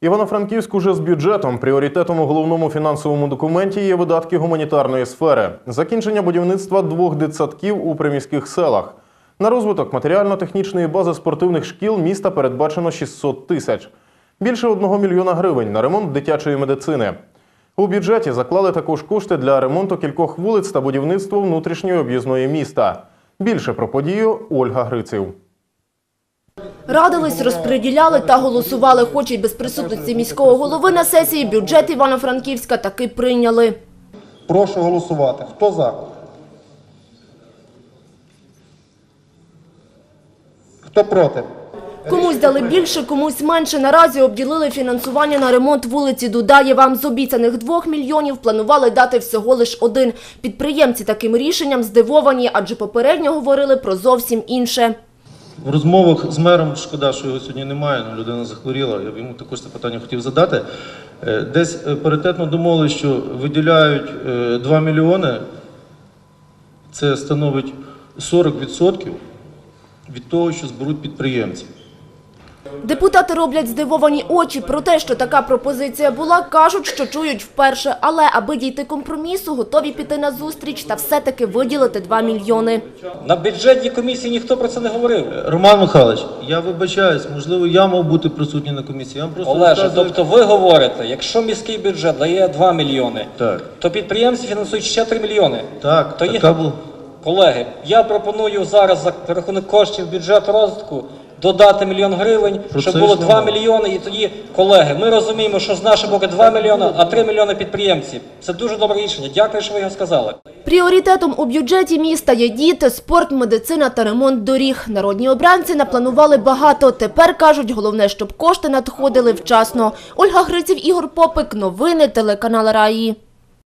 Івано-Франківськ уже з бюджетом. Пріоритетом у головному фінансовому документі є видатки гуманітарної сфери. Закінчення будівництва двох дитсадків у приміських селах. На розвиток матеріально-технічної бази спортивних шкіл міста передбачено 600 тисяч. Більше одного мільйона гривень на ремонт дитячої медицини. У бюджеті заклали також кошти для ремонту кількох вулиць та будівництва внутрішньої об'їзної міста. Більше про подію Ольга Гриців. Радились, розподіляли та голосували, хоч і без присутності міського голови на сесії бюджет Івано-Франківська таки прийняли. Прошу голосувати. Хто за? Хто проти? Комусь дали більше, комусь менше. Наразі обділили фінансування на ремонт вулиці Дудаєва. З обіцяних двох мільйонів планували дати всього лиш один. Підприємці таким рішенням здивовані, адже попередньо говорили про зовсім інше. В розмовах з мером, шкода, що його сьогодні немає, але людина захворіла, я йому також це питання хотів задати. Е, Десь е, паритетно домовили, що виділяють е, 2 мільйони, це становить 40% від того, що зберуть підприємці. Депутати роблять здивовані очі про те, що така пропозиція була, кажуть, що чують вперше. Але аби дійти компромісу, готові піти на зустріч та все-таки виділити 2 мільйони. На бюджетній комісії ніхто про це не говорив. Роман Михайлович, я вибачаюсь, можливо, я мав бути присутній на комісії. Я вам просто Олеже, розказую- тобто ви говорите, якщо міський бюджет дає 2 мільйони, Так. то підприємці фінансують ще 3 мільйони. Так, то їх... була. Колеги, я пропоную зараз за рахунок коштів бюджету розвитку додати мільйон гривень, Про щоб це було йшла 2 мова. мільйони. І тоді, колеги, ми розуміємо, що з нашого боку 2 мільйони, а 3 мільйони підприємці. Це дуже добре рішення. Дякую, що ви його сказали. Пріоритетом у бюджеті міста є діти, спорт, медицина та ремонт доріг. Народні обранці напланували багато. Тепер, кажуть, головне, щоб кошти надходили вчасно. Ольга Гриців, Ігор Попик. Новини телеканал Раї.